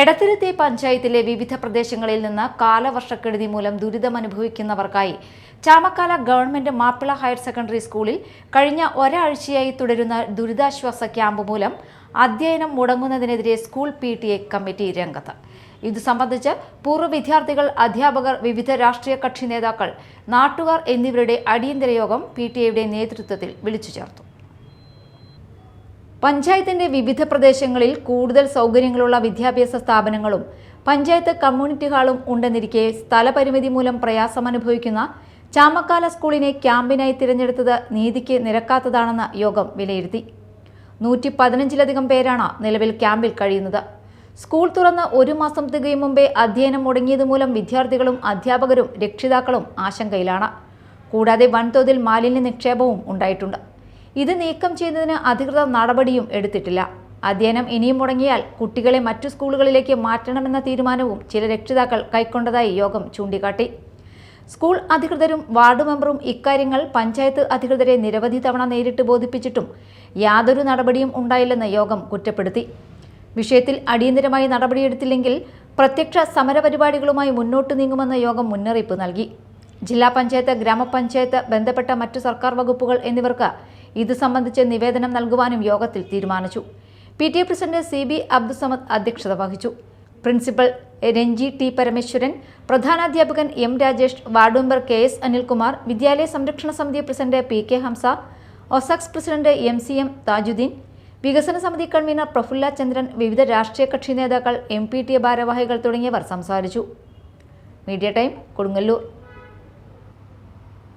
എടത്തിരുത്തി പഞ്ചായത്തിലെ വിവിധ പ്രദേശങ്ങളിൽ നിന്ന് കാലവർഷക്കെടുതി മൂലം ദുരിതമനുഭവിക്കുന്നവർക്കായി Chamakkala government Mappila higher secondary സ്കൂളിൽ കഴിഞ്ഞ ഒരാഴ്ചയായി തുടരുന്ന ദുരിതാശ്വാസ ക്യാമ്പ് മൂലം അധ്യയനം മുടങ്ങുന്നതിനെതിരെ school P T A committee രംഗത്ത്. ഇതു സംബന്ധിച്ച് പൂർവ വിദ്യാർത്ഥികൾ അധ്യാപകർ വിവിധ രാഷ്ട്രീയ കക്ഷി നേതാക്കൾ നാട്ടുകാർ എന്നിവരുടെ അടിയന്തര യോഗം പി ടി എയുടെ നേതൃത്വത്തിൽ വിളിച്ചു ചേർത്തു. പഞ്ചായത്തിന്റെ വിവിധ പ്രദേശങ്ങളിൽ കൂടുതൽ സൗകര്യങ്ങളുള്ള വിദ്യാഭ്യാസ സ്ഥാപനങ്ങളും പഞ്ചായത്ത് കമ്മ്യൂണിറ്റി ഹാളും ഉണ്ടെന്നിരിക്കെ സ്ഥലപരിമിതി മൂലം പ്രയാസമനുഭവിക്കുന്ന ചാമക്കാല സ്കൂളിനെ ക്യാമ്പിനായി തിരഞ്ഞെടുത്തത് നീതിക്ക് നിരക്കാത്തതാണെന്ന് യോഗം വിലയിരുത്തി. നൂറ്റി പതിനഞ്ചിലധികം പേരാണ് നിലവിൽ ക്യാമ്പിൽ കഴിയുന്നത്. സ്കൂൾ തുറന്ന് ഒരു മാസം തികയും മുമ്പേ അധ്യയനം മുടങ്ങിയത് മൂലം വിദ്യാർത്ഥികളും അധ്യാപകരും രക്ഷിതാക്കളും ആശങ്കയിലാണ്. കൂടാതെ വൻതോതിൽ മാലിന്യ നിക്ഷേപവും ഉണ്ടായിട്ടുണ്ട്. ഇത് നീക്കം ചെയ്യുന്നതിന് അധികൃതർ നടപടിയും എടുത്തിട്ടില്ല. അധ്യയനം ഇനിയും മുടങ്ങിയാൽ കുട്ടികളെ മറ്റു സ്കൂളുകളിലേക്ക് മാറ്റണമെന്ന തീരുമാനവും ചില രക്ഷിതാക്കൾ കൈക്കൊണ്ടതായി യോഗം ചൂണ്ടിക്കാട്ടി. സ്കൂൾ അധികൃതരും വാർഡ് മെമ്പറും ഇക്കാര്യങ്ങൾ പഞ്ചായത്ത് അധികൃതരെ നിരവധി തവണ നേരിട്ട് ബോധിപ്പിച്ചിട്ടും യാതൊരു നടപടിയും ഉണ്ടായില്ലെന്ന് യോഗം കുറ്റപ്പെടുത്തി. വിഷയത്തിൽ അടിയന്തരമായി നടപടിയെടുത്തില്ലെങ്കിൽ പ്രത്യക്ഷ സമരപരിപാടികളുമായി മുന്നോട്ട് നീങ്ങുമെന്ന് യോഗം മുന്നറിയിപ്പ് നൽകി. ജില്ലാ പഞ്ചായത്ത് ഗ്രാമപഞ്ചായത്ത് ബന്ധപ്പെട്ട മറ്റു സർക്കാർ വകുപ്പുകൾ എന്നിവർക്ക് ഇത് സംബന്ധിച്ച് നിവേദനം നൽകുവാനും യോഗത്തിൽ തീരുമാനിച്ചു. P T A president C B Abdussamad അധ്യക്ഷത വഹിച്ചു. Principal Ranji T Parameswaran പ്രധാനാധ്യാപകൻ M Rajesh ward K S Anilkumar വിദ്യാലയ സംരക്ഷണ സമിതി president P K Hamsa ഒസാക്സ് president M C M Thajudheen വികസന സമിതി കൺവീനർ പ്രഫുല്ല ചന്ദ്രൻ വിവിധ രാഷ്ട്രീയ കക്ഷി നേതാക്കൾ എം പി ടി ഭാരവാഹികൾ തുടങ്ങിയവർ സംസാരിച്ചു. Media time Kodungallur.